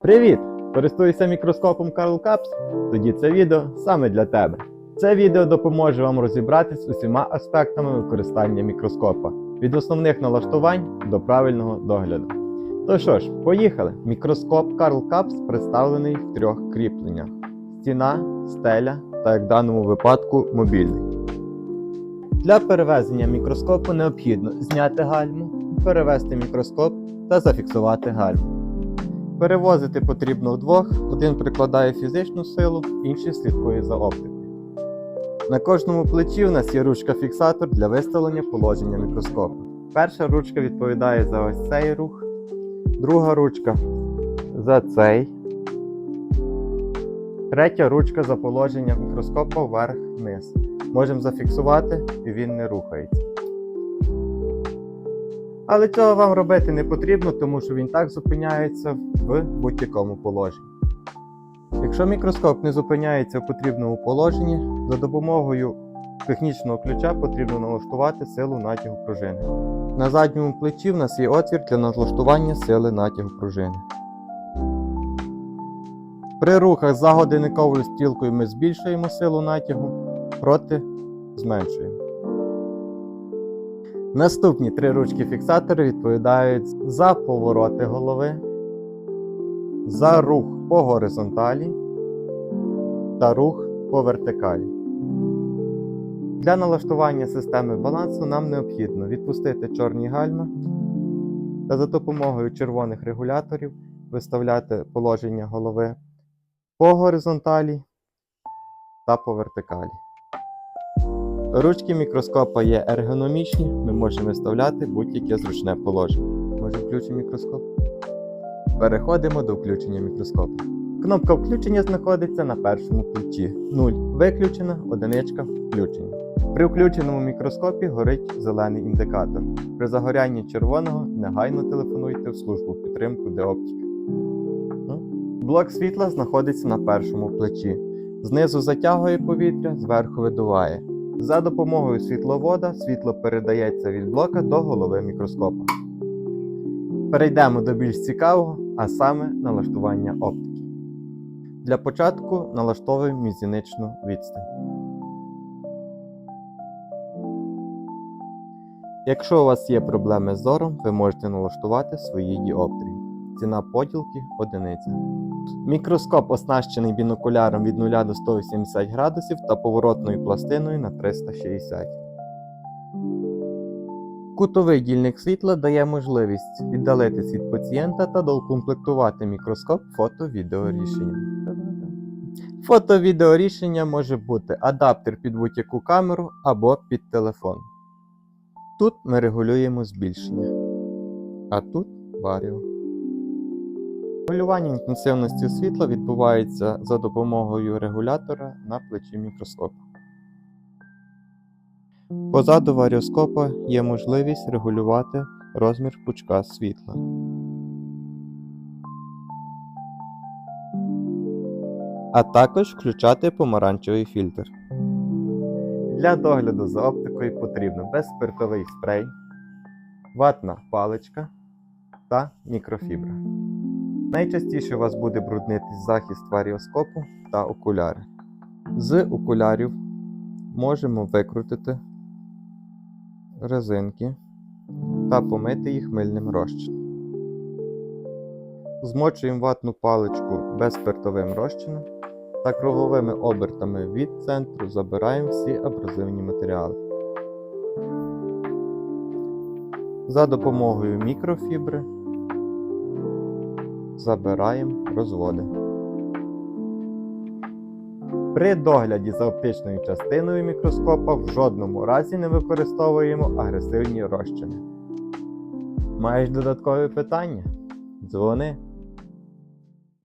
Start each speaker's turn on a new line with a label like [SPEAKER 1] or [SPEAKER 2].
[SPEAKER 1] Привіт! Користуєшся мікроскопом Карл Капс? Тоді це відео саме для тебе. Це відео допоможе вам розібратись з усіма аспектами використання мікроскопа від основних налаштувань до правильного догляду. То що ж, поїхали! Мікроскоп Карл Капс представлений в трьох кріпленнях: стіна, стеля та, як в даному випадку, мобільний. Для перевезення мікроскопу необхідно зняти гальму, перевести мікроскоп та зафіксувати гальму. Перевозити потрібно вдвох, один прикладає фізичну силу, інший слідкує за оптикою. На кожному плечі у нас є ручка-фіксатор для виставлення положення мікроскопу. Перша ручка відповідає за ось цей рух, друга ручка за цей, третя ручка за положення мікроскопа вверх-вниз. Можемо зафіксувати і він не рухається. Але цього вам робити не потрібно, тому що він так зупиняється в будь-якому положенні. Якщо мікроскоп не зупиняється в потрібному положенні, за допомогою технічного ключа потрібно налаштувати силу натягу пружини. На задньому плечі в нас є отвір для налаштування сили натягу пружини. При рухах за годинниковою стрілкою ми збільшуємо силу натягу, проти зменшуємо. Наступні три ручки фіксатора відповідають за повороти голови, за рух по горизонталі та рух по вертикалі. Для налаштування системи балансу нам необхідно відпустити чорні гальма та за допомогою червоних регуляторів виставляти положення голови по горизонталі та по вертикалі. Ручки мікроскопа є ергономічні, ми можемо виставляти будь-яке зручне положення. Може включимо мікроскоп? Переходимо до включення мікроскопу. Кнопка включення знаходиться на першому плечі. 0 виключена, одиничка включення. При включеному мікроскопі горить зелений індикатор. При загорянні червоного негайно телефонуйте в службу підтримку Деоптіки. Ну, Блок світла знаходиться на першому плечі. Знизу затягує повітря, зверху видуває. За допомогою світловода світло передається від блока до голови мікроскопа. Перейдемо до більш цікавого, а саме налаштування оптики. Для початку налаштовуємо мізиничну відстань. Якщо у вас є проблеми з зором, ви можете налаштувати свої діоптрії. Ціна поділки одиниця. Мікроскоп оснащений бінокуляром від 0 до 180 градусів та поворотною пластиною на 360. Кутовий дільник світла дає можливість віддалитись від пацієнта та доукомплектувати мікроскоп фото-відеорішенням. Фото-відеорішення може бути адаптер під будь-яку камеру або під телефон. Тут ми регулюємо збільшення, а тут варіо. Регулювання інтенсивності світла відбувається за допомогою регулятора на плечі мікроскопа. Позаду варіоскопа є можливість регулювати розмір пучка світла. А також включати помаранчевий фільтр. Для догляду за оптикою потрібно безспиртовий спрей, ватна паличка та мікрофібра. Найчастіше у вас буде бруднитись захист варіоскопу та окуляри. З окулярів можемо викрутити резинки та помити їх мильним розчином. Змочуємо ватну паличку безспиртовим розчином та круговими обертами від центру забираємо всі абразивні матеріали. За допомогою мікрофібри забираємо розводи. При догляді за оптичною частиною мікроскопа в жодному разі не використовуємо агресивні розчини. Маєш додаткові питання? Дзвони